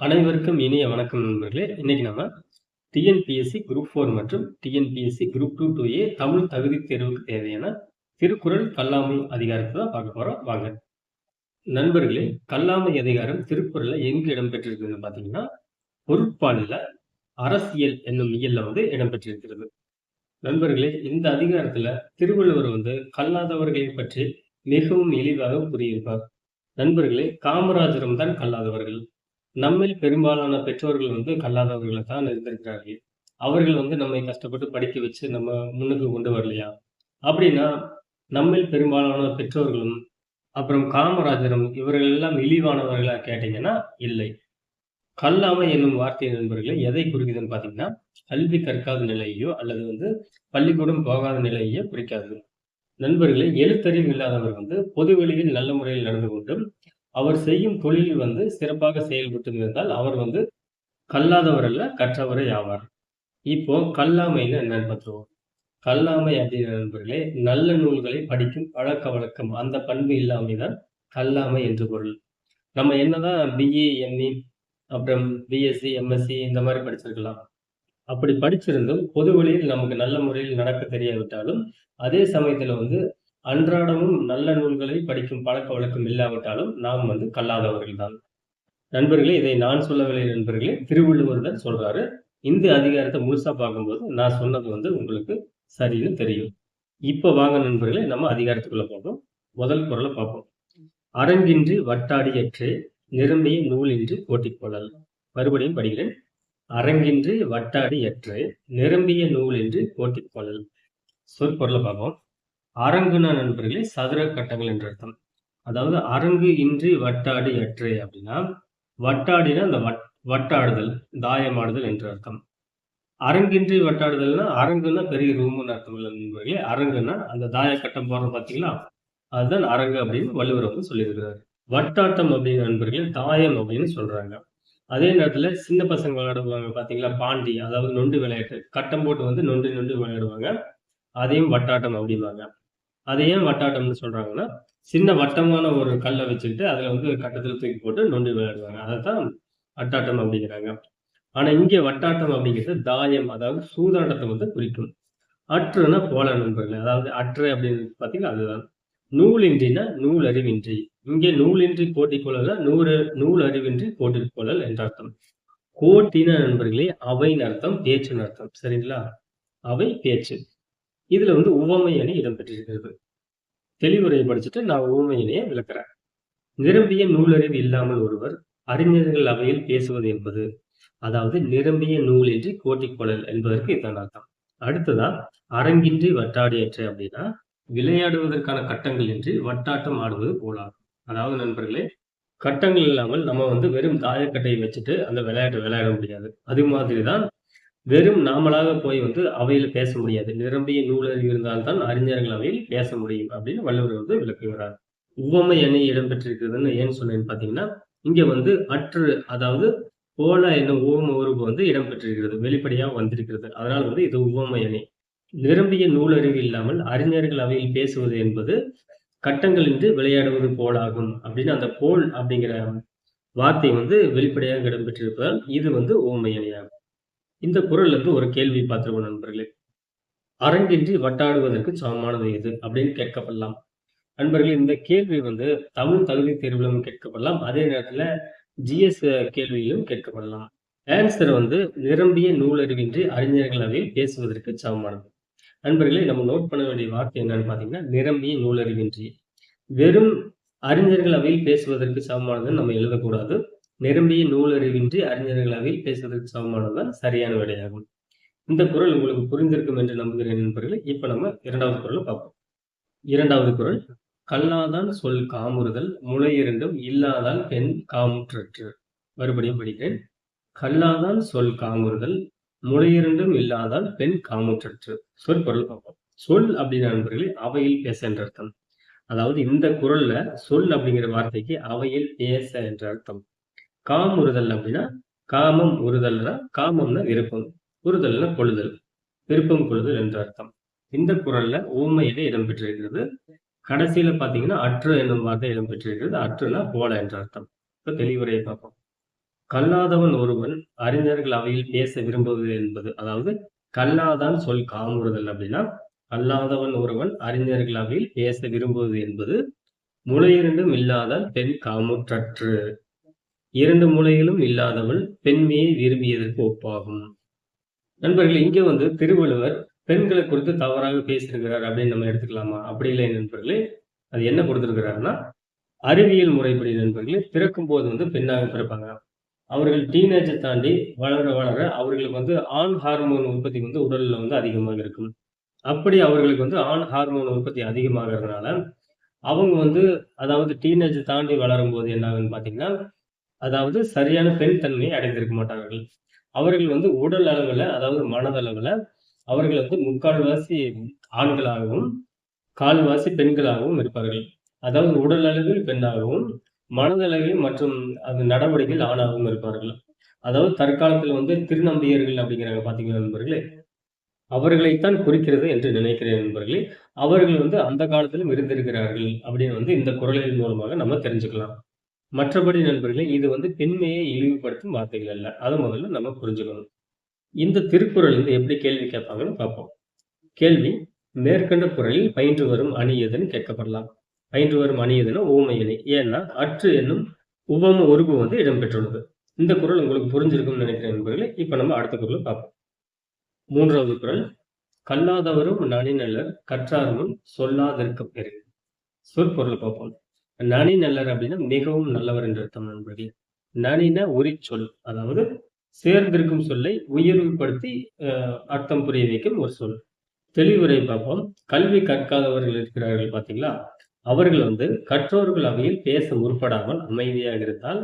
அனைவருக்கும் இனிய வணக்கம் நண்பர்களே. இன்னைக்கு நம்ம டிஎன்பிஎஸ்சி குரூப் ஃபோர் மற்றும் TNPSC group two two A Tamil தகுதி தேர்வுக்கு தேவையான திருக்குறள் கல்லாமை அதிகாரத்தை தான் பார்க்க போறோம். வாங்க. நண்பர்களே கல்லாமை அதிகாரம் திருக்குறளில் எங்கு இடம்பெற்றிருக்குன்னு பார்த்தீங்கன்னா பொருட்பாலில் அரசியல் என்னும் இயல்ல வந்து இடம்பெற்றிருக்கிறது. நண்பர்களே இந்த அதிகாரத்துல திருவள்ளுவர் வந்து கல்லாதவர்களை பற்றி மிகவும் எளிதாக கூறியிருப்பார். நண்பர்களே காமராஜரும் தான் கல்லாதவர்கள். நம்மில் பெரும்பாலான பெற்றோர்கள் வந்து கல்லாதவர்களை தான் இருந்திருக்கிறார்கள். அவர்கள் வந்து நம்மை கஷ்டப்பட்டு படிக்க வச்சு நம்ம முன்னுக்கு கொண்டு வரலையா? அப்படின்னா நம்மில் பெரும்பாலான பெற்றோர்களும் அப்புறம் காமராஜரும் இவர்கள் எல்லாம் இழிவானவர்களா கேட்டீங்கன்னா இல்லை. கல்லாமை என்னும் வார்த்தை நண்பர்களை எதை குறிக்குதுன்னு பாத்தீங்கன்னா கல்வி கற்காத நிலையோ அல்லது வந்து பள்ளிக்கூடம் போகாத நிலையோ குறிக்காது. நண்பர்களே எழுத்தறிவு இல்லாதவர் வந்து பொது வெளியில் நல்ல முறையில் நடந்து கொண்டும் அவர் செய்யும் தொழிலில் வந்து சிறப்பாக செயல்பட்டு இருந்தால் அவர் வந்து கல்லாதவர் அல்ல கற்றவரே ஆவார். இப்போ கல்லாமைன்னு என்னன்னு பார்த்துருவோம் கல்லாமை அப்படின்ற நண்பர்களே நல்ல நூல்களை படிக்கும் பழக்க வழக்கம் அந்த பண்பு இல்லாமை தான் கல்லாமை என்று பொருள். நம்ம என்னதான் பிஇ எம்இ அப்புறம் பிஎஸ்சி எம்எஸ்சி இந்த மாதிரி படிச்சிருக்கலாம். அப்படி படிச்சிருந்தும் பொது வழியில் நமக்கு நல்ல முறையில் நடக்க தெரியாவிட்டாலும் அதே சமயத்துல வந்து அன்றாடமும் நல்ல நூல்களை படிக்கும் பழக்க வழக்கம் இல்லாவிட்டாலும் நாம் வந்து கல்லாதவர்கள் தான் நண்பர்களே இதை நான் சொல்லவில்லை நண்பர்களே திருவள்ளுவர் தான் சொல்றாரு. இந்த அதிகாரத்தை முழுசா பார்க்கும்போது நான் சொன்னது வந்து உங்களுக்கு சரின்னு தெரியும். இப்ப வாங்க நண்பர்களே நம்ம அதிகாரத்துக்குள்ள பார்ப்போம் முதல் குரலை பார்ப்போம். அரங்கின்றி வட்டாடியற்றே நிரம்பிய நூலின்றி போட்டிக் கொள்ளல். மறுபடியும் படிக்கிறேன். அரங்கின்றி வட்டாடியற்று நிரம்பிய நூலின்றி போட்டி கொள்ளல். சொற்பொருளை பார்ப்போம். அரங்குன நண்பர்களே சதுர கட்டங்கள் என்ற அர்த்தம். அதாவது அரங்கு இன்றி வட்டாடி அற்றே அப்படின்னா வட்டாடினா அந்த வட் வட்டாடுதல் தாயமாடுதல் என்ற அர்த்தம். அரங்கின்றி வட்டாடுதல்னா அரங்குன்னா பெரிய ரூம்னு அர்த்தம் இல்லை நண்பர்களே. அரங்குன்னா அந்த தாய கட்டம் போடுறது பார்த்தீங்களா அதுதான் அரங்கு அப்படின்னு வள்ளுவர் வந்து வட்டாட்டம் அப்படின்னு நண்பர்களே தாயம் அப்படின்னு சொல்றாங்க. அதே நேரத்தில் சின்ன பசங்க விளையாடுவாங்க பார்த்தீங்களா பாண்டி அதாவது நொண்டு விளையாட்டு. கட்டம் போட்டு வந்து நொண்டு நொண்டு விளையாடுவாங்க. அதையும் வட்டாட்டம் அப்படிம்பாங்க. அதை ஏன் வட்டாட்டம்னு சொல்றாங்கன்னா சின்ன வட்டமான ஒரு கல்லை வச்சுக்கிட்டு அதுல வந்து கட்டத்தில் தூக்கி போட்டு நொண்டி விளையாடுவாங்க. அதை தான் வட்டாட்டம் அப்படிங்கிறாங்க. ஆனா இங்கே வட்டாட்டம் அப்படிங்கிறது தாயம் அதாவது சூதாட்டத்தை வந்து குறிக்கும். அற்றுனா போல நண்பர்கள். அதாவது அற்று அப்படின்னு பார்த்தீங்கன்னா அதுதான். நூலின்றினா நூல் அறிவின்றி. இங்கே நூலின்றி போட்டி கொள்ளல நூறு நூல் அறிவின்றி போட்டி கொள்ளல் என்ற அர்த்தம். கோட்டின நண்பர்களே அவையின் அர்த்தம் பேச்சு அர்த்தம். சரிங்களா? அவை பேச்சு. இதுல வந்து உவமை அணி இடம்பெற்றிருக்கிறது. தெளிவுரையை படிச்சுட்டு நான் உவமை அணியை விளக்குறேன். நிரம்பிய நூலறிவு இல்லாமல் ஒருவர் அறிஞர்கள் அவையில் பேசுவது என்பது அதாவது நிரம்பிய நூல் இன்றி கோட்டிக்கொள்ளல் என்பதற்கு இதான் அர்த்தம். அடுத்ததா அரங்கின்றி வட்டாடியற்ற அப்படின்னா விளையாடுவதற்கான கட்டங்கள் இன்றி வட்டாட்டம் ஆடுவது போலாகும். அதாவது நண்பர்களே கட்டங்கள் இல்லாமல் நம்ம வந்து வெறும் தாயக்கட்டையை வச்சுட்டு அந்த விளையாட்டு விளையாட முடியாது. அது மாதிரி தான் வெறும் நாமளாக போய் வந்து அவையில் பேச முடியாது. நிரம்பிய நூலறிவு இருந்தால்தான் அறிஞர்கள் அவையில் பேச முடியும் அப்படின்னு வள்ளுவர் வந்து விளக்குகிறார். உவமை அணி இடம்பெற்றிருக்கிறதுன்னு ஏன் சொன்னேன்னு பார்த்தீங்கன்னா இங்கே வந்து அற்று அதாவது போல என்னும் உவம உருவு வந்து இடம்பெற்றிருக்கிறது வெளிப்படையாக வந்திருக்கிறது. அதனால் வந்து இது உவமை அணி. நிரம்பிய நூலறிவு இல்லாமல் அறிஞர்கள் அவையில் பேசுவது என்பது கட்டங்களின்றி விளையாடுவது போலாகும் அப்படின்னு அந்த போல் அப்படிங்கிற வார்த்தை வந்து வெளிப்படையாக இடம்பெற்றிருப்பதால் இது வந்து உவமை அணியாகும். இந்த குரல்ல இருந்து ஒரு கேள்வி பார்த்துருவோம் நண்பர்களே. அரங்கின்றி வட்டாடுவதற்கு சமமானது எது? அப்படின்னு கேட்கப்படலாம். நண்பர்களே இந்த கேள்வி வந்து தமிழ் தகுதி தேர்விலும் கேட்கப்படலாம். அதே நேரத்தில் ஜிஎஸ் கேள்வியிலும் கேட்கப்படலாம். ஆன்சர் வந்து நிரம்பிய நூலறிவின்றி அறிஞர்கள் அவையில் பேசுவதற்கு சமமானது. நண்பர்களே நம்ம நோட் பண்ண வேண்டிய வார்த்தை என்னன்னு பார்த்தீங்கன்னா நிரம்பிய நூலறிவின்றி. வெறும் அறிஞர்கள் அவையில் பேசுவதற்கு சமமானதுன்னு நம்ம எழுதக்கூடாது. நிரம்பிய நூலறிவின்றி அறிஞர்களவையில் பேசுவதற்கு சமமானதுதான் சரியான விடையாகும் இந்த குரல் உங்களுக்கு புரிந்திருக்கும் என்று நம்புகிறேன் நண்பர்களே. இப்ப நம்ம இரண்டாவது குரலை பார்ப்போம். இரண்டாவது குரல் கல்லாதான் சொல் காமுறுதல் முளை இரண்டும் இல்லாதால் பெண் காமுற்றற்று. மறுபடியும் படிக்கிறேன். கல்லாதான் சொல் காமுறுதல் முளையிருண்டும் இல்லாதால் பெண் காமுற்றற்று. சொல் பொருள் பார்ப்போம். சொல் அப்படிங்கிற நண்பர்களே அவையில் பேச என்ற அர்த்தம். அதாவது இந்த குரல்ல சொல் அப்படிங்கிற வார்த்தைக்கு அவையில் பேச என்ற அர்த்தம். காம் உறுதல் அப்படின்னா காமம் உறுதல்னா காமம்னா விருப்பம். உறுதல்னா கொழுதல் விருப்பம் கொழுதல் என்ற அர்த்தம். இந்த குரல்ல ஊமையில இடம்பெற்றிருக்கிறது. கடைசியில பாத்தீங்கன்னா அற்று என்னும் வார்த்தை இடம்பெற்றிருக்கிறது. அற்றுனா போல என்ற அர்த்தம். இப்ப தெளிவுரையை பார்ப்போம். கல்லாதவன் ஒருவன் அறிஞர்கள் அவையில் பேச விரும்புவது என்பது அதாவது கல்லாதான் சொல் காமுறுதல் அப்படின்னா கல்லாதவன் ஒருவன் அறிஞர்கள் அவையில் பேச விரும்புவது என்பது முளையிரண்டும் இல்லாத பெண் காமுற்றற்று இரண்டு மூலையிலும் இல்லாதவள் பெண்மையை விரும்பியதற்கு ஒப்பாகும். நண்பர்கள் இங்கே வந்து திருவள்ளுவர் பெண்களை குறித்து தவறாக பேசியிருக்கிறார் அப்படின்னு நம்ம எடுத்துக்கலாமா? அப்படி இல்லை நண்பர்களே அது என்ன கொடுத்துருக்கிறாருன்னா அறிவியல் முறைப்படி நண்பர்களே பிறக்கும் போது வந்து பெண்ணாக பிறப்பாங்க. அவர்கள் டீனேஜை தாண்டி வளர வளர அவர்களுக்கு வந்து ஆண் ஹார்மோன் உற்பத்தி வந்து உடலில் வந்து அதிகமாக இருக்கும். அப்படி அவர்களுக்கு வந்து ஆண் ஹார்மோன் உற்பத்தி அதிகமாகிறதுனால அவங்க வந்து அதாவது டீனேஜை தாண்டி வளரும் போது என்ன ஆகுன்னு பார்த்தீங்கன்னா அதாவது சரியான பெண் தன்மையை அடைந்திருக்க மாட்டார்கள். அவர்கள் வந்து உடல் அளவில் அதாவது மனதளவில் அவர்கள் வந்து முக்கால்வாசி ஆண்களாகவும் கால்வாசி பெண்களாகவும் இருப்பார்கள். அதாவது உடல் அளவில் பெண்ணாகவும் மனதளவில் மற்றும் அது நடவடிக்கையில் ஆணாகவும் இருப்பார்கள். அதாவது தற்காலத்தில் வந்து திருநம்பியர்கள் அப்படிங்கிறாங்க பார்த்தீங்கன்னா நண்பர்களே? அவர்களைத்தான் குறிக்கிறது என்று நினைக்கிறேன் நண்பர்களே. அவர்கள் வந்து அந்த காலத்திலும் இருந்திருக்கிறார்கள் அப்படின்னு வந்து இந்த குரலின் மூலமாக நம்ம தெரிஞ்சுக்கலாம். மற்றபடி நண்பர்களே இது வந்து பெண்மையை இழிவுபடுத்தும் வார்த்தைகள் அல்ல. அதை முதல்ல நம்ம புரிஞ்சுக்கணும். இந்த திருக்குறள் வந்து எப்படி கேள்வி கேட்பாங்கன்னு பார்ப்போம். கேள்வி மேற்கண்ட குரலில் பயின்று வரும் அணி எதுன்னு கேட்கப்படலாம். பயின்று வரும் அணி எதுன்னா ஊமை அணி. ஏன்னா அற்று என்னும் உவம உருவு வந்து இடம்பெற்றுள்ளது. இந்த குரல் உங்களுக்கு புரிஞ்சிருக்கும்னு நினைக்கிறேன் நண்பர்களே. இப்போ நம்ம அடுத்த குரலை பார்ப்போம். மூன்றாவது குரல் கல்லாதவரும் நனிநல்லர் கற்றாரும் சொல்லாதிருக்க பெரு சொற்பொருளை பார்ப்போம். நனி நல்லர் அப்படின்னா மிகவும் நல்லவர் என்று அர்த்தம் நண்பர்களே. நனின உரிச்சொல் அதாவது சேர்ந்திருக்கும் சொல்லை உயர்வுபடுத்தி அர்த்தம் புரிய வைக்கும் ஒரு சொல். தெளிவுரை பார்ப்போம். கல்வி கற்காதவர்கள் இருக்கிறார்கள் பார்த்தீங்களா? அவர்கள் வந்து கற்றோர்கள் அவையில் பேச முற்படாமல் அமைதியாக இருந்தால்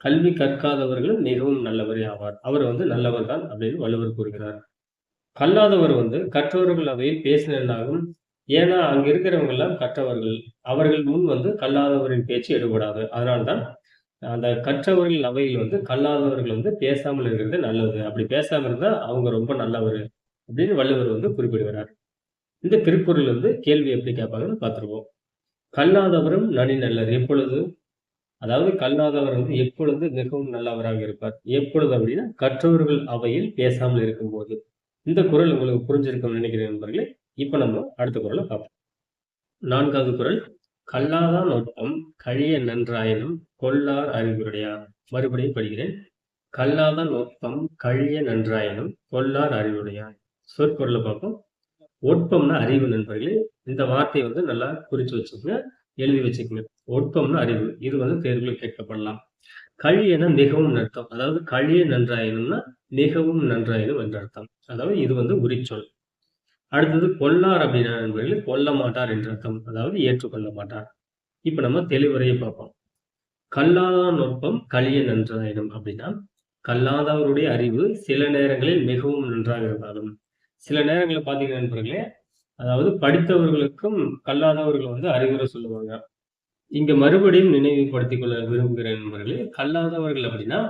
கல்வி கற்காதவர்களும் மிகவும் நல்லவரே ஆவார். அவர் வந்து நல்லவர் தான் அப்படின்னு வள்ளுவர் கூறுகிறார். கல்லாதவர் வந்து கற்றோர்கள் அவையில் பேசினாலும் ஏன்னா அங்க இருக்கிறவங்க எல்லாம் கற்றவர்கள். அவர்கள் முன் வந்து கல்லாதவரின் பேச்சு எடுபடாது. அதனால்தான் அந்த கற்றவர்கள் அவையில் வந்து கல்லாதவர்கள் வந்து பேசாமல் இருக்கிறது நல்லது. அப்படி பேசாம இருந்தா அவங்க ரொம்ப நல்லவர் அப்படின்னு வள்ளுவர் வந்து குறிப்பிடுகிறார். இந்த திருக்குறள் வந்து கேள்வி எப்படி கேட்பாங்கன்னு பார்த்துருவோம். கல்லாதவரும் நனி நல்லர். எப்பொழுது? அதாவது கல்லாதவர் வந்து எப்பொழுது மிகவும் நல்லவராக இருப்பார்? எப்பொழுது அப்படின்னா கற்றவர்கள் அவையில் பேசாமல் இருக்கும்போது. இந்த குறள் உங்களுக்கு புரிஞ்சிருக்கும்னு நினைக்கிறேன் நண்பர்களே. இப்போ நம்ம அடுத்த குரலை பார்ப்போம். நான்காவது குறள் கல்லாதான் நுட்பம் கழிய நன்றாயினும் கொல்லார் அறிவுடையார் மறுபடியும் படிக்கிறேன். கல்லாதான் நுட்பம் கழிய நன்றாயினும் கொல்லார் அறிவுடையார் சொற்குறளை பார்ப்போம். ஒட்பம்னா அறிவு நண்பர்களே இந்த வார்த்தையை வந்து நல்லா குறித்து வச்சுக்கோங்க எழுதி வச்சுக்கோங்க. ஒட்பம்னா அறிவு இது வந்து தேர்வில் கேட்கப்படலாம். கழியன மிகவும் அர்த்தம். அதாவது கழிய நன்றாயினும்னா மிகவும் நன்றாயினும் என்ற அர்த்தம். அதாவது இது வந்து உரிச்சொல். அடுத்தது கொல்லார் அப்படின்னா நண்பர்களே கொல்ல மாட்டார் என்ற அர்த்தம் அதாவது ஏற்றுக்கொள்ள மாட்டார். இப்ப நம்ம தெளிவுரையை பார்ப்போம். கல்லாத நுட்பம் கழிய நன்றாயினும் அப்படின்னா கல்லாதவருடைய அறிவு சில நேரங்களில் மிகவும் நன்றாக இருந்தாலும் சில நேரங்களில் பார்த்தீங்கன்னா நண்பர்களே அதாவது படித்தவர்களுக்கும் கல்லாதவர்கள் வந்து அறிவுரை சொல்லுவாங்க. இங்க மறுபடியும் நினைவுபடுத்திக் கொள்ள விரும்புகிற நண்பர்களே கல்லாதவர்கள் அப்படின்னா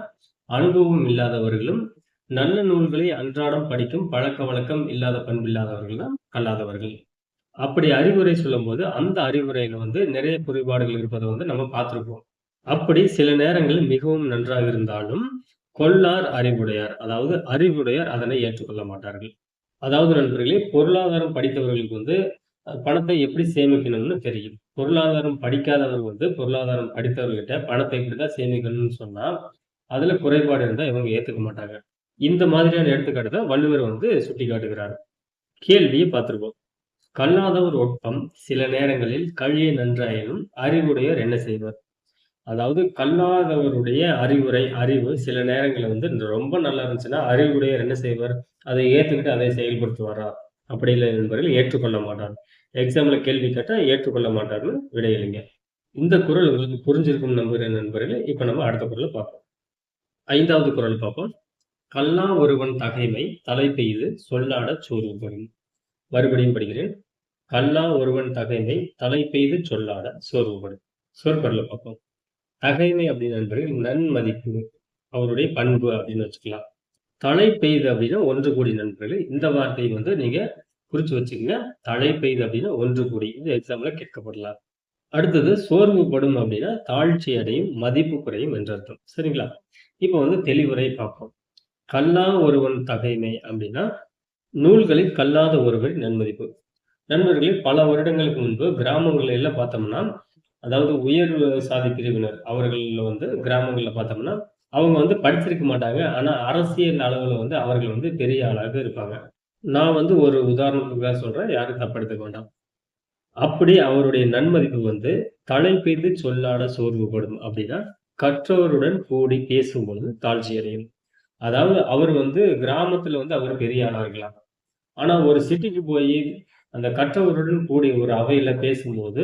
அனுபவம் இல்லாதவர்களும் நல்ல நூல்களை அன்றாடம் படிக்கும் பழக்க வழக்கம் இல்லாத பண்பில்லாதவர்கள் தான் கல்லாதவர்கள். அப்படி அறிவுரை சொல்லும்போது அந்த அறிவுரையில வந்து நிறைய குறைபாடுகள் இருப்பதை வந்து நம்ம பார்த்துருப்போம். அப்படி சில நேரங்களில் மிகவும் நன்றாக இருந்தாலும் கொள்ளார் அறிவுடையார் அதாவது அறிவுடையார் அதனை ஏற்றுக்கொள்ள மாட்டார்கள். அதாவது நண்பர்களே பொருளாதாரம் படித்தவர்களுக்கு வந்து பணத்தை எப்படி சேமிக்கணும்னு தெரியும். பொருளாதாரம் படிக்காதவர் வந்து பொருளாதாரம் படித்தவர்கிட்ட பணத்தை இப்படிதான் சேமிக்கணும்னு சொன்னா அதுல குறைபாடு இருந்தால் இவங்க ஏற்றுக்க மாட்டாங்க. இந்த மாதிரியான எடுத்துக்காட்டு தான் வள்ளுவர் வந்து சுட்டி காட்டுகிறார் கேள்வியை பார்த்துருக்கோம் கல்லாதவர் ஒட்பம் சில நேரங்களில் கழிய நன்றாயினும் அறிவுடையர் என்ன செய்வர்? அதாவது கல்லாதவருடைய அறிவுரை அறிவு சில நேரங்களில் வந்து ரொம்ப நல்லா இருந்துச்சுன்னா அறிவுடையர் என்ன செய்வார்? அதை ஏற்றுக்கிட்டு அதை செயல்படுத்துவாரா? அப்படி இல்லை என்பவர்கள் ஏற்றுக்கொள்ள மாட்டார். எக்ஸாம்ல கேள்வி கேட்டால் ஏற்றுக்கொள்ள மாட்டார்னு விடையில்லைங்க இந்த குறள் உங்களுக்கு புரிஞ்சிருக்கும் நம்புகிற நண்பர்களே. இப்போ நம்ம அடுத்த குறளை பார்ப்போம். ஐந்தாவது குறள் பார்ப்போம். கல்லா ஒருவன் தகைமை தலை பெய்து சொல்லாட சோர்வுபடும் பெறும் மறுபடியும் படிக்கிறேன். கல்லா ஒருவன் தகைமை தலை பெய்து சொல்லாட சோர்வுபடும் சொற்பொருள் பார்ப்போம். தகைமை அப்படின்னு நண்பர்கள் நன்மதிப்பு அவருடைய பண்பு அப்படின்னு வச்சுக்கலாம். தலை பெய்து அப்படின்னா ஒன்று கூடி நண்பர்கள். இந்த வார்த்தையை வந்து நீங்க குறிச்சு வச்சுக்கோங்க. தலை பெய்து அப்படின்னா ஒன்று கூடி. இது எக்ஸாம்ல கேட்கப்படலாம். அடுத்தது சோர்வுபடும் அப்படின்னா தாழ்ச்சி அடையும் மதிப்பு குறையும் என்று அர்த்தம். சரிங்களா? இப்போ வந்து தெளிவுரை பார்ப்போம். கல்லா ஒருவன் தகைமை அப்படின்னா நூல்களில் கல்லாத ஒருவரின் நன்மதிப்பு. நண்பர்களே பல வருடங்களுக்கு முன்பு கிராமங்களில் எல்லாம் பார்த்தோம்னா அதாவது உயர் சாதி பிரிவினர் அவர்கள் வந்து கிராமங்களில் பார்த்தோம்னா அவங்க வந்து படிச்சிருக்க மாட்டாங்க. ஆனால் அரசியல் அளவில் வந்து அவர்கள் வந்து பெரிய ஆளாக இருப்பாங்க. நான் வந்து ஒரு உதாரணத்துக்காக சொல்கிறேன் யாரும் தப்படுத்த வேண்டாம். அப்படி அவருடைய நன்மதிப்பு வந்து தலை பெய்து சொல்லாட சோர்வுபடும் அப்படின்னா கற்றவருடன் கூடி பேசும் பொழுது தாழ்ச்சி அடையும். அதாவது அவர் வந்து கிராமத்துல வந்து அவர் பெரிய ஆளா இருக்கலாம் ஆனா ஒரு சிட்டிக்கு போய் அந்த கற்றவருடன் கூடிய ஒரு அவையில பேசும்போது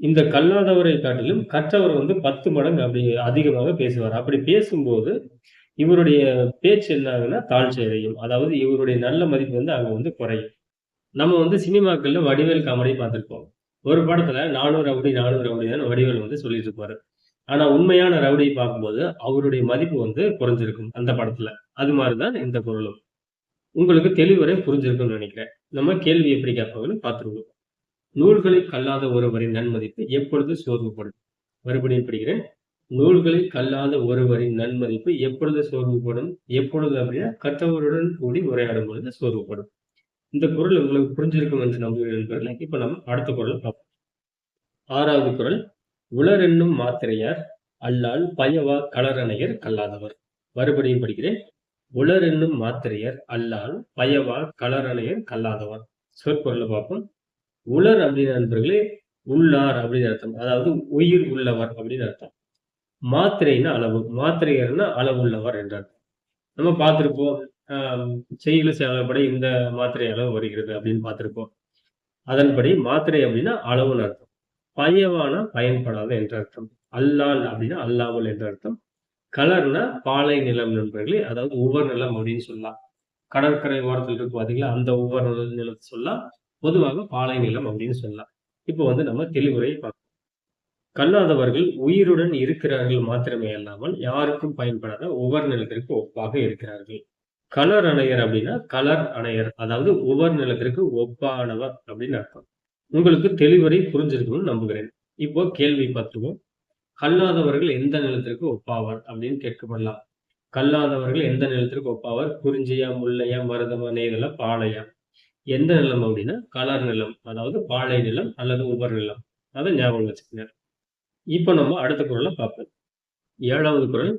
இந்த கல்லாதவரை காட்டிலும் கற்றவர் வந்து பத்து மடங்கு அப்படி அதிகமாக பேசுவார். அப்படி பேசும்போது இவருடைய பேச்சு என்ன ஆகுதுன்னா தாழ்ச்சி அடையும். அதாவது இவருடைய நல்ல மதிப்பு வந்து அங்க வந்து குறையும். நம்ம வந்து சினிமாக்கள்ல வடிவேல் காமெடி பார்த்துருப்போம். ஒரு படத்துல நானூறு அப்படி நானூறு அப்படி தான் வடிவேல் வந்து சொல்லிட்டு இருப்பாரு. ஆனா உண்மையான ரவுடியை பார்க்கும்போது அவருடைய மதிப்பு வந்து குறைஞ்சிருக்கும் அந்த படத்துல. அது மாதிரிதான் இந்த குரலும். உங்களுக்கு தெளிவுரை புரிஞ்சிருக்கும்னு நினைக்கிறேன். நம்ம கேள்வி எப்படி கேட்பாங்கன்னு பார்த்துருவோம். நூல்களில் கல்லாத ஒருவரின் நன்மதிப்பு எப்பொழுது சோர்வுபடும்? மறுபடியும் படிக்கிறேன். நூல்களில் கல்லாத ஒருவரின் நன்மதிப்பு எப்பொழுது சோர்வுபடும்? எப்பொழுது அப்படின்னா கற்றவருடன் கூடி உரையாடும் பொழுது சோர்வுபடும். இந்த குரல் உங்களுக்கு புரிஞ்சிருக்கும் என்று நம்புகிறேன் இப்ப நம்ம அடுத்த குரலை பார்ப்போம். ஆறாவது குரல் உலர் என்னும் மாத்திரையார் அல்லால் பயவா களரணையர் கல்லாதவர். மறுபடியும் படிக்கிறேன். உலர் என்னும் மாத்திரையர் அல்லால் பயவா களரணையர் கல்லாதவர். சொற்பொருளை பார்ப்போம். உலர் அப்படின்னு நண்பர்களே உள்ளார் அப்படின்னு அர்த்தம். அதாவது உயிர் உள்ளவர் அப்படின்னு அர்த்தம். மாத்திரைன்னா அளவு. மாத்திரையர்னா அளவு உள்ளவர் என்ற அர்த்தம். நம்ம பார்த்திருப்போம் செய்யுள் செயலப்படி இந்த மாத்திரை அளவு வருகிறது அப்படின்னு பார்த்திருப்போம். அதன்படி மாத்திரை அப்படின்னா அளவுன்னு அர்த்தம். பயவான பயன்படாத என்ற அர்த்தம். அல்லால் அப்படின்னா அல்லாமல் என்ற அர்த்தம். கலர்னா பாலை நிலம் நண்பர்களே அதாவது உவர் நிலம் அப்படின்னு சொல்லலாம். கடற்கரை ஓரத்தில் இருக்கு பார்த்தீங்களா அந்த உவர் நிலத்தை சொல்லலாம். பொதுவாக பாலை நிலம் அப்படின்னு சொல்லலாம். இப்போ வந்து நம்ம தெளிவுரை பார்ப்போம். கல்லாதவர்கள் உயிருடன் இருக்கிறார்கள் மாத்திரமே அல்லாமல் யாருக்கும் பயன்படாத உவர் நிலத்திற்கு ஒப்பாக இருக்கிறார்கள். கலர் அணையர் அப்படின்னா கலர் அணையர் அதாவது உவர் நிலத்திற்கு ஒப்பானவர் அப்படின்னு அர்த்தம். உங்களுக்கு தெளிவரை புரிஞ்சிருக்கும்னு நம்புகிறேன். இப்போ கேள்வி பார்த்துவோம் கல்லாதவர்கள் எந்த நிலத்திற்கு ஒப்பாவர் அப்படின்னு கேட்கப்படலாம். கல்லாதவர்கள் எந்த நிலத்திற்கு ஒப்பாவர்? குறிஞ்சியா முல்லையா மருதமா நெய்தலா பாளையா எந்த நிலம் அப்படின்னா கலர் நிலம் அதாவது பாலை நிலம் அல்லது உபர் நிலம். அதை ஞாபகம் வச்சுக்கோங்க. இப்போ நம்ம அடுத்த குரலை பார்ப்போம். ஏழாவது குரல்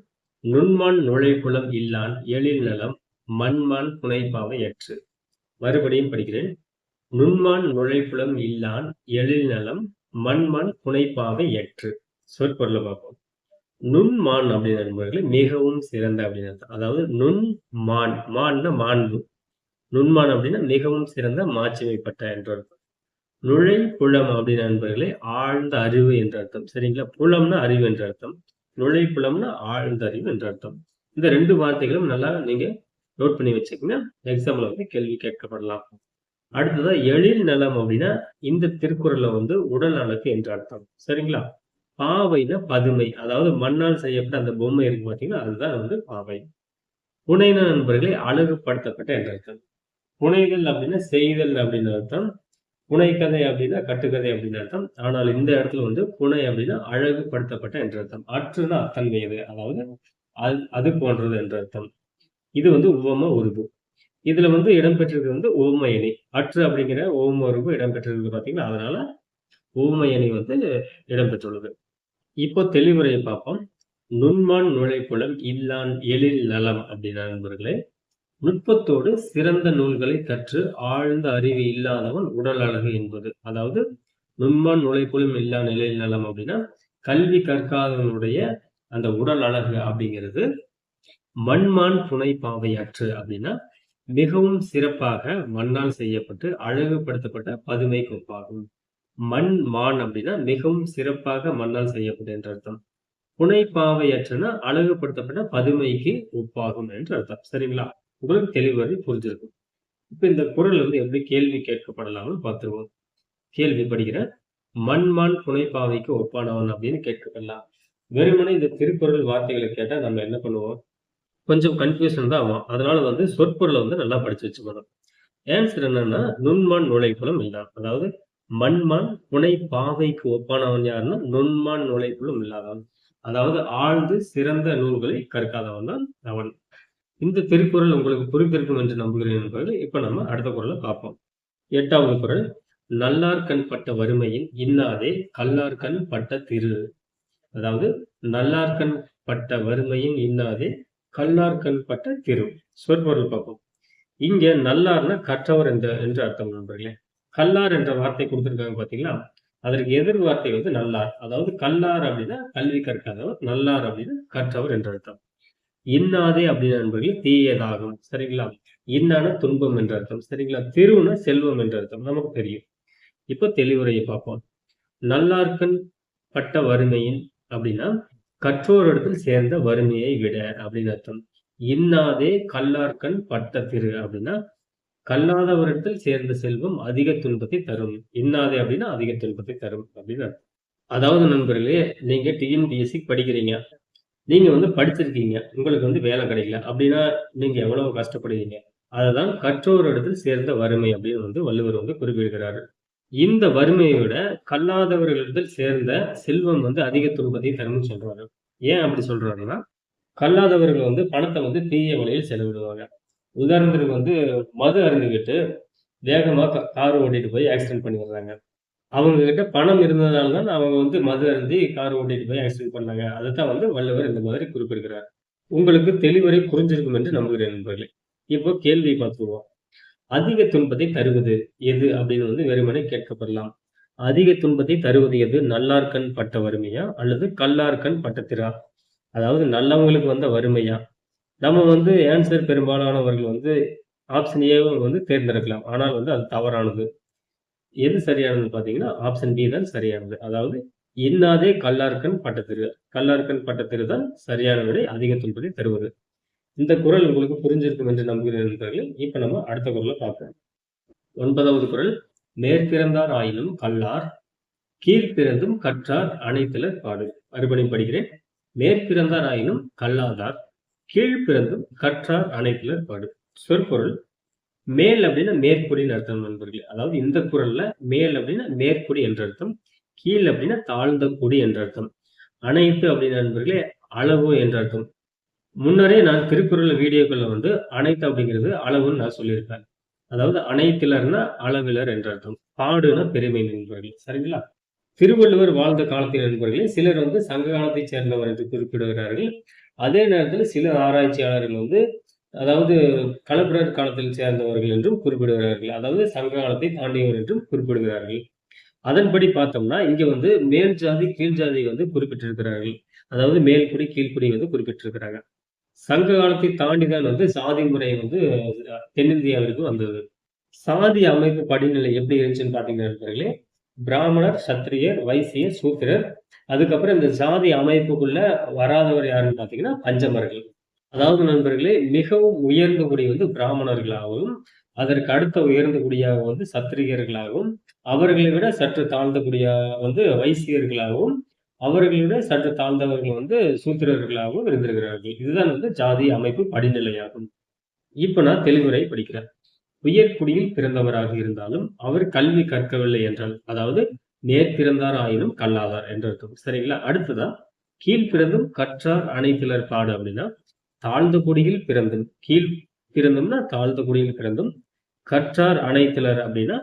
நுண்மான் நுழைப்புலம் இல்லான் எழில் நலம் மண்மான் புனைப்பாவை அற்று மறுபடியும் படிக்கிறேன். நுண்மான் நுழைப்புலம் இல்லான் எழில் நலம் மண்மான் புனைப்பாவை எற்று சொற்பொருளை பார்ப்போம். நுண்மான் அப்படின்னு நண்பர்களே மிகவும் சிறந்த அப்படின்னு அதாவது நுண் மான் மான்னா மாண்பு. நுண்மான் அப்படின்னா மிகவும் சிறந்த மாட்சிமைப்பட்ட என்ற அர்த்தம். நுழை புலம் அப்படின்னு நண்பர்களே ஆழ்ந்த அறிவு என்ற அர்த்தம். சரிங்களா? புலம்னா அறிவு என்ற அர்த்தம். நுழை புலம்னா ஆழ்ந்த அறிவு என்ற அர்த்தம். இந்த ரெண்டு வார்த்தைகளும் நல்லா நீங்க நோட் பண்ணி வச்சுக்கீங்கன்னா எக்ஸாம்ல வந்து கேள்வி கேட்கப்படலாம். அடுத்ததா எழில் நலம் அப்படின்னா இந்த திருக்குறள்ல வந்து உடல் அழகு என்ற அர்த்தம். சரிங்களா? பாவைனா பதுமை. அதாவது மண்ணால் செய்யப்பட்ட அந்த பொம்மை இருக்கு பாத்தீங்கன்னா அதுதான் வந்து பாவை. புனைன நண்பர்களை அழகுபடுத்தப்பட்ட என்ற அர்த்தம். புனைதல் அப்படின்னா செய்தல் அப்படின்னு அர்த்தம். புனைக்கதை அப்படின்னா கட்டுக்கதை அப்படின்னு அர்த்தம். ஆனால் இந்த இடத்துல வந்து புனை அப்படின்னா அழகுபடுத்தப்பட்ட என்ற அர்த்தம். அற்றுனா அத்தன்மையது. அதாவது அது போன்றது என்ற அர்த்தம். இது வந்து உவம உருவு இதுல வந்து இடம்பெற்றிருக்கிறது வந்து ஓமயணி அற்று அப்படிங்கிற ஓம உருவு இடம்பெற்றிருக்கு பாத்தீங்கன்னா அதனால ஓமயணி வந்து இடம்பெற்றுள்ளது. இப்போ தெளிவுரையை பார்ப்போம். நுண்மான் நுழைப்புலம் இல்லான் எழில் நலம் அப்படின்னா நண்பர்களே நுட்பத்தோடு சிறந்த நூல்களை கற்று ஆழ்ந்த அறிவு இல்லாதவன் உடல் அழகு என்பது. அதாவது நுண்மான் நுழைப்புலம் இல்லா நிலையில் நலம் அப்படின்னா கல்வி கற்காதவனுடைய அந்த உடல் அழகு அப்படிங்கிறது மண்மான் புனை பாவையாற்று அப்படின்னா மிகவும் சிறப்பாக மண்ணால் செய்யப்பட்டு அழகுபடுத்தப்பட்ட பதுமை கோப்பாகும். மண் மான் அப்படின்னா மிகவும் சிறப்பாக மண்ணால் செய்யப்பட்டு என்று அர்த்தம். புனைப்பாவையற்றனா அழகுபடுத்தப்பட்ட பதுமைக்கு ஒப்பாகும் என்று அர்த்தம். சரிங்களா? உங்களுக்கு தெளிவாக புரிஞ்சிருக்கும். இப்ப இந்த குரல் வந்து எப்படி கேள்வி கேட்கப்படலாம்னு பார்த்துருவோம். கேள்வி படிக்கிற மண்மான் புனைப்பாவைக்கு ஒப்பானவன் அப்படின்னு கேட்கப்படலாம். வெறுமனே இந்த திருக்குறள் வார்த்தைகளை கேட்டா நம்ம என்ன பண்ணுவோம்? கொஞ்சம் கன்ஃபியூஷன் தான் ஆகும். அதனால வந்து சொற்பொருளை வந்து நல்லா படிச்சு வச்சுக்கணும். ஆன்சர் என்னன்னா நுண்மான் நுழைப்புலம் இல்லாம அதாவது மண்மான் புனை பாவைக்கு ஒப்பானவன் யாருன்னா நுண்மான் நுழைப்புலம் இல்லாதவன். அதாவது ஆழ்ந்து சிறந்த நூல்களை கற்காதவன் தான் அவன் இந்த திருக்குறள் உங்களுக்கு புரிந்திருக்கும் என்று நம்புகிறேன் என்பது இப்ப நம்ம அடுத்த குறளை பார்ப்போம். எட்டாவது குறள் நல்லார்கண் பட்ட வறுமையின் இன்னாதே கல்லார்கண் பட்ட திரு. அதாவது நல்லார்கண் பட்ட வறுமையின் இன்னாதே கல்லார்கண் பட்ட திரு. சொற்பொருள் பார்ப்போம். இங்க நல்லார்னா கற்றவர் என்ற என்று அர்த்தம் நண்பர்களே. கல்லார் என்ற வார்த்தை கொடுத்திருக்காங்க பாத்தீங்களா அதற்கு எதிர் வார்த்தை வந்து நல்லார். அதாவது கல்லார் அப்படின்னா கல்வி கற்காதவர் நல்லார் அப்படின்னா கற்றவர் என்ற அர்த்தம். இன்னாதே அப்படின்னு நண்பர்களே தீயதாகும். சரிங்களா? இன்னான துன்பம் என்ற அர்த்தம். சரிங்களா? திருவுன செல்வம் என்ற அர்த்தம். நமக்கு தெரியும். இப்போ தெளிவுரையை பார்ப்போம். நல்லார்கண் பட்ட வறுமையின் அப்படின்னா கற்றோரிடத்தில் சேர்ந்த வறுமையை விட அப்படின்னு அர்த்தம். இன்னாதே கல்லார்கண் பட்ட திரு அப்படின்னா கல்லாதவரிடத்தில் சேர்ந்த செல்வம் அதிக துன்பத்தை தரும். இன்னாதே அப்படின்னா அதிக துன்பத்தை தரும் அப்படின்னு அர்த்தம். அதாவது நண்பர்களே நீங்க டிஎன்பிஎஸ்சி படிக்கிறீங்க. நீங்க வந்து படிச்சிருக்கீங்க. உங்களுக்கு வந்து வேலை கிடைக்கல அப்படின்னா நீங்க எவ்வளவு கஷ்டப்படுவீங்க? அதுதான் கற்றோரிடத்தில் சேர்ந்த வறுமை அப்படின்னு வந்து வள்ளுவர் வந்து குறிப்பிடுகிறாரு. இந்த வறுமையை விட கல்லாதவர்களிடத்தில் சேர்ந்த செல்வம் வந்து அதிக துன்பத்தை தரும்னு சொல்றாரு. ஏன் அப்படி சொல்றாருன்னா கல்லாதவர்கள் வந்து பணத்தை வந்து தீய வழியில் செலவிடுவாங்க. உதாரணத்துக்கு வந்து மது அருந்துகிட்டு வேகமா கார் ஓட்டிட்டு போய் ஆக்சிடென்ட் பண்ணிடுறாங்க அவங்க கிட்ட பணம் இருந்ததால தான் அவங்க வந்து மது அருந்தி கார் ஓட்டிட்டு போய் ஆக்சிடென்ட் பண்ணாங்க. அதை தான் வந்து வள்ளுவர் இந்த மாதிரி குறிப்பிடுகிறார். உங்களுக்கு தெளிவரை புரிஞ்சிருக்கும் என்று நம்புகிறேன் நண்பர்களே. இப்போ கேள்வி பார்த்துருவோம். அதிக துன்பத்தை தருவது எது அப்படின்னு வந்து வெறுமனே கேட்கப்படலாம். அதிக துன்பத்தை தருவது எது? நல்லார்கண் பட்ட வறுமையா? அல்லது கல்லார்கண் பட்டத்திரா அதாவது நல்லவங்களுக்கு வந்த வறுமையா? நம்ம வந்து ஆன்சர் பெரும்பாலானவர்கள் வந்து ஆப்ஷன் ஏ வந்து தேர்ந்தெடுக்கலாம். ஆனால் வந்து அது தவறானது. எது சரியானது பார்த்தீங்கன்னா ஆப்ஷன் பி தான் சரியானது. அதாவது இன்னாதே கல்லார்கண் பட்டத்திரு கல்லார்கண் பட்டத்திரு தான் சரியான விடை அதிக துன்பத்தை தருவது. இந்த குரல் உங்களுக்கு புரிஞ்சிருக்கும் என்று நம்புகிறேன் நண்பர்களே. இப்ப நம்ம அடுத்த குரலை பார்ப்போம். ஒன்பதாவது குரல் மேற்பிறந்தார் ஆயினும் கல்லார் கீழ்பிறந்தும் கற்றார் அனைத்திலர் பாடு. மறுபடி படிக்கிறேன். மேற்பிறந்தார் ஆயினும் கல்லாதார் கீழ்பிறந்தும் கற்றார் அனைத்திலர் பாடு. சொற்பொருள் மேல் அப்படின்னா மேற்குடின்னு அர்த்தம் நண்பர்களே. அதாவது இந்த குரல்ல மேல் அப்படின்னா மேற்குடி என்ற அர்த்தம் கீழ் அப்படின்னா தாழ்ந்த குடி என்ற அர்த்தம். அனைத்து அப்படின்னு நண்பர்களே அளவு என்ற அர்த்தம். முன்னரே நான் திருக்குறள் வீடியோக்களில் வந்து அனைத்து அப்படிங்கிறது அளவுன்னு நான் சொல்லியிருப்பேன். அதாவது அனைத்திலர்னா அளவிலர் என்ற அர்த்தம். பாடுனா பெருமை நண்பர்கள் சரிங்களா? திருவள்ளுவர் வாழ்ந்த காலத்தின் நண்பர்களே சிலர் வந்து சங்க காலத்தை சேர்ந்தவர் என்று குறிப்பிடுகிறார்கள். அதே நேரத்தில் சில ஆராய்ச்சியாளர்கள் வந்து அதாவது களப்பிரர் காலத்தில் சேர்ந்தவர்கள் என்றும் குறிப்பிடுகிறார்கள். அதாவது சங்க காலத்தை தாண்டியவர் என்றும் குறிப்பிடுகிறார்கள். அதன்படி பார்த்தோம்னா இங்க வந்து மேல் ஜாதி கீழ் ஜாதி வந்து குறிப்பிட்டிருக்கிறார்கள். அதாவது மேல்குடி கீழ்குடி வந்து குறிப்பிட்டிருக்கிறாங்க. சங்க காலத்தை தாண்டி தான் வந்து சாதி முறை வந்து தென்னிந்தியாவிற்கு வந்தது. சாதி அமைப்பு படிநிலை எப்படி இருந்துச்சுன்னு பார்த்தீங்கன்னா பிராமணர் சத்திரியர் வைசியர் சூத்திரர் அதுக்கப்புறம் இந்த சாதி அமைப்புக்குள்ள வராதவர் யாருன்னு பார்த்தீங்கன்னா பஞ்சமர்கள். அதாவது நண்பர்களே மிகவும் உயர்ந்த குடி வந்து பிராமணர்களாகவும் அதற்கு அடுத்த உயர்ந்த குடியாக வந்து சத்திரியர்களாகவும் அவர்களை விட சற்று தாழ்ந்த குடியாக வந்து வைசியர்களாகவும் அவர்களை விட சற்று தாழ்ந்தவர்கள் வந்து சூத்திரர்களாகவும் இருந்திருக்கிறார்கள். இதுதான் வந்து ஜாதி அமைப்பு படிநிலையாகும். இப்ப நான் தெளிவுரை படிக்கிறேன். உயர்குடியில் பிறந்தவராக இருந்தாலும் அவர் கல்வி கற்கவில்லை என்றால் அதாவது நேர் பிறந்தார் ஆயினும் கல்லாதார் என்று அர்த்தம். சரிங்களா? அடுத்ததா கீழ் பிறந்தும் கற்றார் அனைத்திலர் பாடு அப்படின்னா தாழ்ந்த குடியில் பிறந்தும் கீழ் பிறந்தும்னா தாழ்ந்த குடியில் பிறந்தும் கற்றார் அனைத்திலர் அப்படின்னா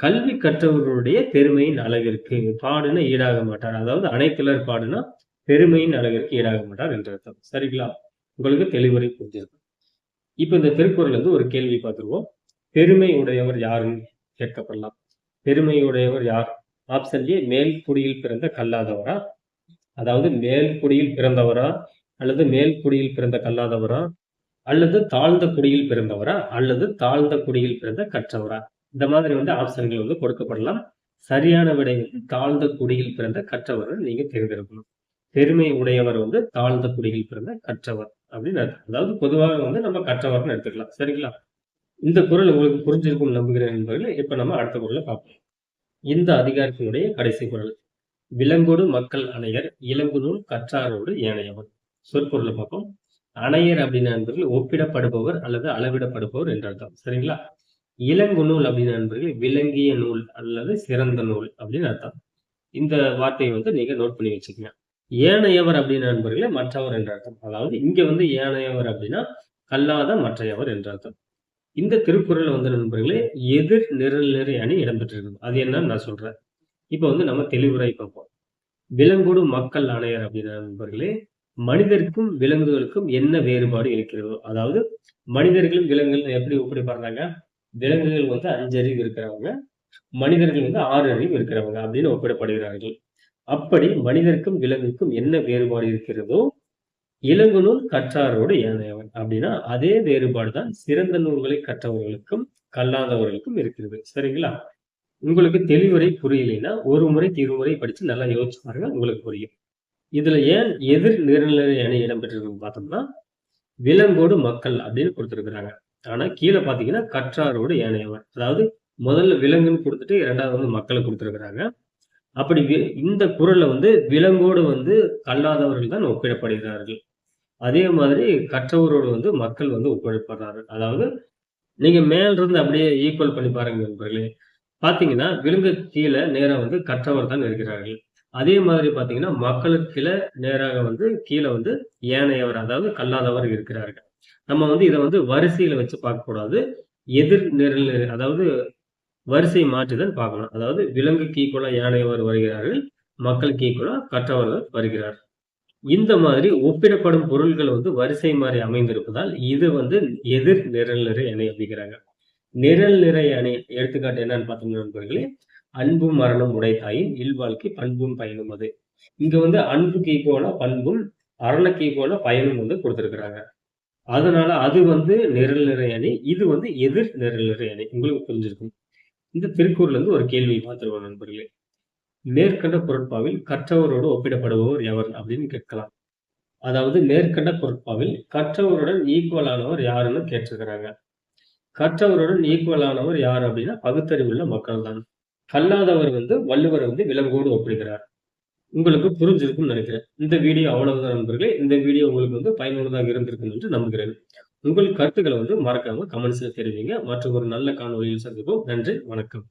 கல்வி கற்றவர்களுடைய பெருமையின் அளவிற்கு பாடுனா ஈடாக மாட்டார். அதாவது அனைத்துலர் பாடுனா பெருமையின் அளவிற்கு ஈடாக மாட்டார் என்ற அர்த்தம். சரிங்களா? உங்களுக்கு தெளிவுரை புரிஞ்சிருக்கும். இப்ப இந்த திருக்குறள் வந்து ஒரு கேள்வி பார்த்துருவோம். பெருமை உடையவர் யாருன்னு கேட்கப்படலாம். பெருமை உடையவர் யார்? ஆப்ஷன் ஏ மேல்குடியில் பிறந்த கல்லாதவரா? அதாவது மேல்குடியில் பிறந்தவரா? அல்லது மேல்குடியில் பிறந்த கல்லாதவரா? அல்லது தாழ்ந்த குடியில் பிறந்தவரா? அல்லது தாழ்ந்த குடியில் பிறந்த கற்றவரா? இந்த மாதிரி வந்து ஆப்ஷன்கள் வந்து கொடுக்கப்படலாம். சரியான விடை வந்து தாழ்ந்த குடியில் பிறந்த கற்றவர் நீங்க தேர்ந்தெடுக்கணும் பெருமை உடையவர் வந்து தாழ்ந்த குடியில் பிறந்த கற்றவர் அப்படின்னு அதாவது பொதுவாக வந்து நம்ம கற்றவர்னு எடுத்துக்கலாம். சரிங்களா? இந்த குரல் உங்களுக்கு புரிஞ்சிருக்கும் நம்புகிறேன் என்பதில் இப்ப நம்ம அடுத்த குரலை பார்ப்போம். இந்த அதிகாரத்தினுடைய கடைசி குரல். விலங்கோடு மக்கள் அணையர் இளங்குநூல் கற்றாரோடு ஏனையவர். சொற்பொருளை பார்ப்போம். அணையர் அப்படின்னு என்பதில் ஒப்பிடப்படுபவர் அல்லது அளவிடப்படுபவர் என்று அர்த்தம். சரிங்களா? இளங்கு நூல் அப்படின்னு நண்பர்கள் விளங்கிய நூல் அல்லது சிறந்த நூல் அப்படின்னு அர்த்தம். இந்த வார்த்தையை வந்து நீங்க நோட் பண்ணி வச்சுக்கங்க. ஏனையவர் அப்படின்னு நண்பர்களே மற்றவர் என்ற அர்த்தம். அதாவது இங்க வந்து ஏனையவர் அப்படின்னா கல்லாத மற்றையவர் என்ற அர்த்தம். இந்த திருக்குறள் வந்து நண்பர்களே எதிர் நிரல்நிறை அணி இடம்பெற்றிருக்கும் அது என்னன்னு நான் சொல்றேன். இப்போ வந்து நம்ம தெளிவுரை பார்ப்போம். விலங்கோடு மக்கள் ஆணையர் அப்படின்னு நண்பர்களே மனிதருக்கும் விலங்குகளுக்கும் என்ன வேறுபாடு இருக்கிறதோ அதாவது மனிதர்களும் விலங்குகள் எப்படி ஒப்படி பாருங்க விலங்குகள் வந்து அஞ்சறிவு இருக்கிறவங்க மனிதர்கள் வந்து ஆறு அறிவு இருக்கிறவங்க அப்படின்னு ஒப்பிடப்படுகிறார்கள். அப்படி மனிதருக்கும் விலங்குக்கும் என்ன வேறுபாடு இருக்கிறதோ இளங்குநூல் கற்றாரோடு ஏனையவன் அப்படின்னா அதே வேறுபாடு தான் சிறந்த நூல்களை கற்றவர்களுக்கும் கல்லாதவர்களுக்கும் இருக்கிறது. சரிங்களா? உங்களுக்கு தெளிவுரை புரியலைன்னா ஒரு முறை இருமுறை படிச்சு நல்லா யோசிச்சு பாருங்க உங்களுக்கு புரியும். இதுல ஏன் எதிர் நிரல்நிலை அணி இடம்பெற்றிருக்கு பார்த்தோம்னா விலங்கோடு மக்கள் அப்படின்னு கொடுத்துருக்குறாங்க. ஆனால் கீழே பார்த்தீங்கன்னா கற்றாரோடு ஏனையவர். அதாவது முதல்ல விலங்குன்னு கொடுத்துட்டு இரண்டாவது வந்து மக்களை கொடுத்துருக்குறாங்க. அப்படி இந்த குரலில் வந்து விலங்கோடு வந்து கல்லாதவர்கள் தான் ஒப்பிடப்படுகிறார்கள். அதே மாதிரி கற்றவரோடு வந்து மக்கள் வந்து ஒப்பிடப்படுறார்கள். அதாவது நீங்க மேலிருந்து அப்படியே ஈக்குவல் பண்ணி பாருங்க நண்பர்களே. பார்த்தீங்கன்னா விலங்கு கீழே நேராக வந்து கற்றவர் தான் இருக்கிறார்கள். அதே மாதிரி பார்த்தீங்கன்னா மக்களுக்கு கீழே நேராக வந்து கீழே வந்து ஏனையவர் அதாவது கல்லாதவர் இருக்கிறார்கள். நம்ம வந்து இதை வந்து வரிசையில வச்சு பார்க்கக்கூடாது. எதிர் நிரல் அதாவது வரிசை மாற்றுதல் பார்க்கணும். அதாவது விலங்குக்கு ஈக்குவலா யானையவர் வருகிறார்கள் மக்களுக்கு ஈக்குவலா கற்றவர்கள் வருகிறார் இந்த மாதிரி ஒப்பிடப்படும் பொருள்கள் வந்து வரிசை மாதிரி அமைந்திருப்பதால் இது வந்து எதிர் நிரல் நிறை அணி அப்படிங்கிறாங்க. நிரல் நிறை அணி எடுத்துக்காட்டு என்னன்னு பார்த்தோம்னா நண்பர்களே. அன்பும் மரணம் உடைத்தாயின் இல்வாழ்க்கை பண்பும் பயனும் அது. இங்க வந்து அன்புக்கு ஈக்குவலா பண்பும் அரணக்கு ஈக்குவலா பயனும் வந்து கொடுத்துருக்குறாங்க. அதனால அது வந்து நிரல் நிறை அணி இது வந்து எதிர் நிரல் நிறை அணி. உங்களுக்கு புரிஞ்சிருக்கும். இந்த திருக்குறள் வந்து ஒரு கேள்வி பார்த்துருவோம் நண்பர்களே? மேற்கண்ட பொருட்பாவில் கற்றவரோடு ஒப்பிடப்படுபவர் எவர் அப்படின்னு கேட்கலாம். அதாவது மேற்கண்ட பொருட்பாவில் கற்றவருடன் ஈக்குவலானவர் யாருன்னு கேட்டிருக்கிறாங்க. கற்றவருடன் ஈக்குவலானவர் யார் அப்படின்னா பகுத்தறிவுள்ள மக்கள் தான் கல்லாதவர் வந்து வள்ளுவர் வந்து விலங்கோடு ஒப்பிடுகிறார். உங்களுக்கு புரிஞ்சிருக்கும்னு நினைக்கிறேன். இந்த வீடியோ அவ்வளவுதான் நண்பர்களே. இந்த வீடியோ உங்களுக்கு வந்து பயனுள்ளதாக இருந்திருக்கும் என்று நம்புகிறேன். உங்கள் கருத்துக்களை வந்து மறக்காம கமெண்ட்ஸ்ல தெரிவிங்க. மற்றும் ஒரு நல்ல காணொலியில் சந்திப்போம். நன்றி. வணக்கம்.